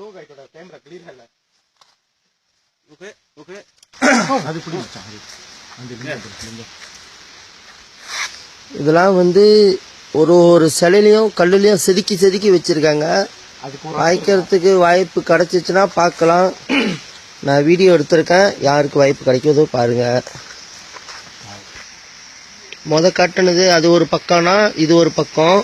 Two கைட்டோட camera clear இல்ல okay okay. அது புடி மச்சான் அது அந்த லிங்க் இதெல்லாம் வந்து ஒரு ஒரு சிலையிலையும் கல்லுலையும் செதுக்கி செதுக்கி வச்சிருக்காங்க. வாய்க்கிறதுக்கு வாய்ப்பு கிடைச்சிச்சுன்னா பார்க்கலாம். நான் வீடியோ எடுத்திருக்கேன். யாருக்கு வாய்ப்பு கிடைக்குதோ பாருங்க. முத காட்டுனது அது ஒரு பக்கம்னா இது ஒரு பக்கம்.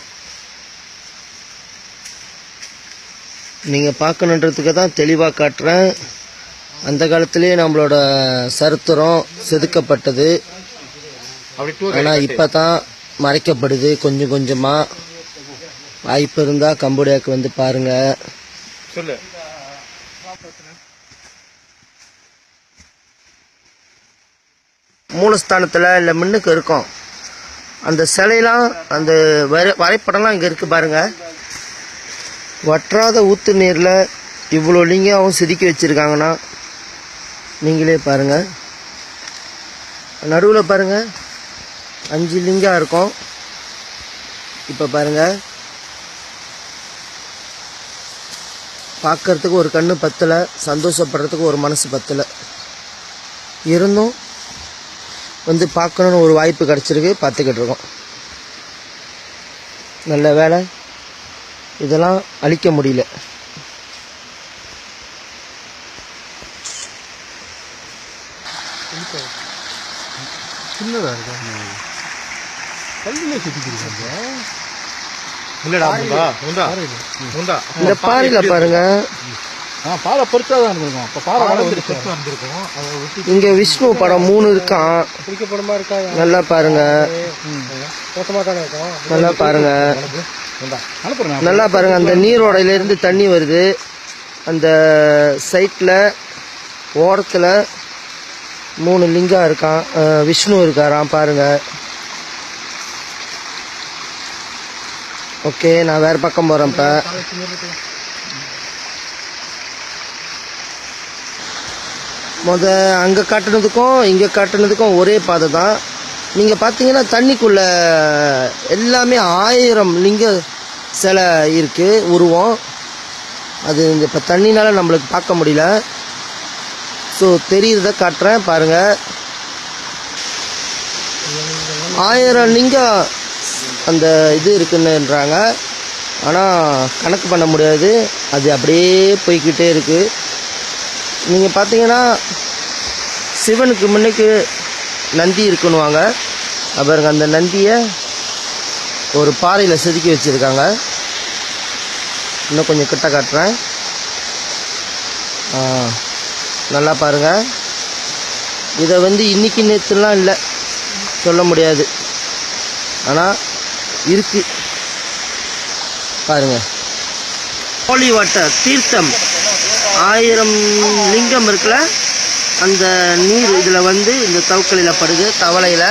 நீங்க பார்க்கணுன்றதுக்கு தான் தெளிவாக காட்டுறேன். அந்த காலத்திலேயே நம்மளோட சரித்திரம் செதுக்கப்பட்டது. அப்படி டூ ஆனா இப்பதான் மறைக்கப்படுது கொஞ்சம் கொஞ்சமா. வாய்ப்பு இருந்தா கம்போடியாக்கு வந்து பாருங்க. சொல்லு. மூலஸ்தானத்துல இல்ல முன்னுக்கு இருக்கும். அந்த சிலையெல்லாம் அந்த வரை- வரைபடம்லாம் இங்க இருக்கு பாருங்க. வற்றாத ஊத்து நீரில் இவ்வளோ லிங்காவும் செதுக்கி வச்சுருக்காங்கன்னா நீங்களே பாருங்கள் நடுவில் பாருங்கள் அஞ்சு லிங்காக இருக்கும். இப்போ பாருங்க. பார்க்கறதுக்கு ஒரு கண்ணு பத்தலை சந்தோஷப்படுறதுக்கு ஒரு மனசு பத்தலை. இருந்தும் வந்து பார்க்கணுன்னு ஒரு வாய்ப்பு கிடச்சிருக்கு. பார்த்துக்கிட்டு இருக்கோம். நல்ல வேலை இதெல்லாம் அழிக்க முடியல. சின்னதா இருக்கா? கல்லுல இல்லடா இந்த பாறையில பாருங்க. பாறை தான் இருந்திருக்கும் அப்ப பாறை அதை ஒட்டி இங்க விஷ்ணு படம் மூணு இருக்கான் பிடிக்க படமா இருக்கா? நல்லா பாருங்க. மோசமா தானே இருக்கும் நல்லா பாருங்க. அனுப்புறேன் நல்லா பாருங்க. அந்த நீரோடையில இருந்து தண்ணி வருது. அந்த சைட்ல ஓரத்துல மூணு லிங்கம் இருக்கான் விஷ்ணு இருக்காராம் பாருங்க. ஓகே நான் வேற பக்கம் போறேன் இப்ப. முத அங்கே காட்டுனதுக்கும் இங்கே காட்டுனதுக்கும் ஒரே பாதை தான் நீங்கள் பார்த்தீங்கன்னா தண்ணிக்குள்ளே எல்லாமே ஆயிரம் லிங்க சிலை இருக்குது உருவம். அது இந்த தண்ணினால் நம்மளுக்கு பார்க்க முடியல. ஸோ தெரியுறத காட்டுறேன் பாருங்கள் ஆயிரம் லிங்கம் அந்த இது இருக்குன்னுன்றாங்க. ஆனால் கணக்கு பண்ண முடியாது. அது அப்படியே போய்கிட்டே இருக்குது நீங்கள் பார்த்தீங்கன்னா சிவனுக்கு முன்னுக்கு நந்தி இருக்குன்னுவாங்க. அப்புறம் அந்த நந்தியை ஒரு பாறையில் செதுக்கி வச்சுருக்காங்க. இன்னும் கொஞ்சம் கிட்ட காட்டுறேன். நல்லா பாருங்க. இதை வந்து இன்றைக்கி நேற்றுலாம் இல்லை. சொல்ல முடியாது. ஆனால் இருக்கு. பாருங்கள் ஹோலி வாட்டர் தீர்த்தம் ஆயிரம் லிங்கம் இருக்குல்ல அந்த நீர் இதில் வந்து இந்த தவுக்கலையில் படுது தவளையில்.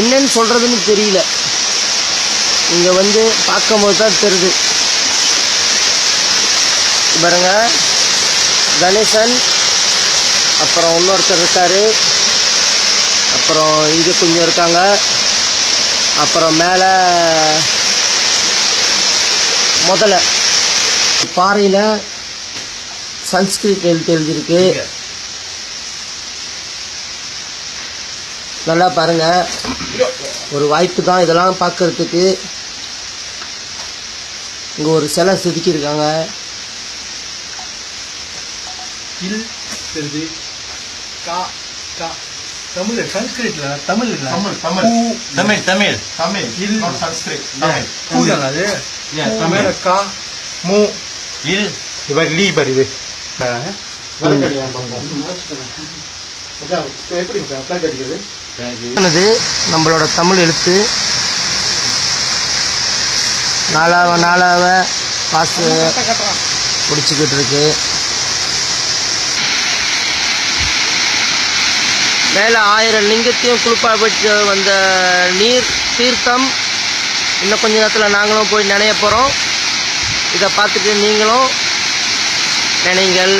என்னன்னு சொல்கிறதுன்னு தெரியல. இங்கே வந்து பார்க்கும்போது தான் தெரியுது. பாருங்க. கணேசன் அப்புறம் இன்னொருத்தர் இருக்காரு. அப்புறம் இங்க கொஞ்சம் இருக்காங்க. அப்புறம் மேலே முதல்ல பாறையில் சன்ஸ்கிரிட் எழுத்து எழுதியிருக்கு. நல்லா பாருங்க. ஒரு வாய்ப்பு தான் இதெல்லாம் பார்க்கறதுக்கு இங்க ஒரு சிலை செதுக்கியிருக்காங்க. இல் தெரியுது கா கா. தமிழ் சன்ஸ்கிரிட்ல தமிழ் இல்ல. தமிழ் தமிழ். தமிழ் தமிழ். தமிழ். இல் Sanskrit தமிழ். பூதாங்க அது? Yeah, பூ தமிழ். கா மூ. இல். இவர் லீ பாரு இது எப்படி ஃபிளாக் அடிக்கிறது இது நம்மளோட தமிழ் எழுத்து. நாலாவ நாலாவ பாசு பிடிச்சிக்கிட்டு இருக்கு. மேலே ஆயிரம் லிங்கத்தையும் குளிப்பாப்பிட்டு வந்த நீர் தீர்த்தம். இன்னும் கொஞ்ச நேரத்தில் நாங்களும் போய் நினைய போகிறோம் இதை பார்த்துட்டு நீங்களும் நினைங்கள்.